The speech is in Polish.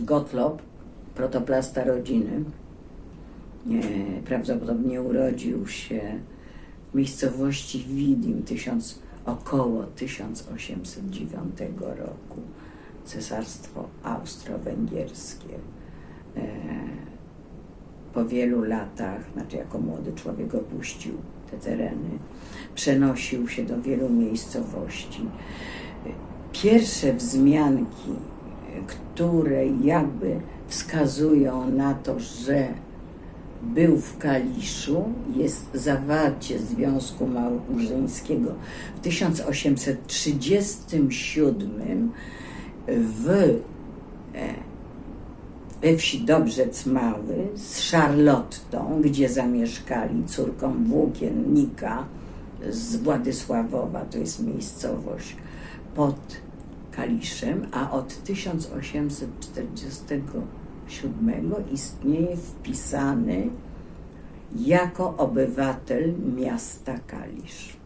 Gottlob, protoplasta rodziny, e, prawdopodobnie urodził się w miejscowości Widim około 1809 roku. Cesarstwo Austro-Węgierskie. E, po wielu latach, znaczy jako młody człowiek opuścił te tereny, przenosił się do wielu miejscowości. Pierwsze wzmianki, które jakby wskazują na to, że był w Kaliszu, jest zawarcie Związku Małżeńskiego. W 1837 w e, we wsi Dobrzec Mały z Charlottą, gdzie zamieszkali córką włókiennika z Władysławowa, to jest miejscowość pod Kaliszem, a od 1847 istnieje wpisany jako obywatel miasta Kalisz.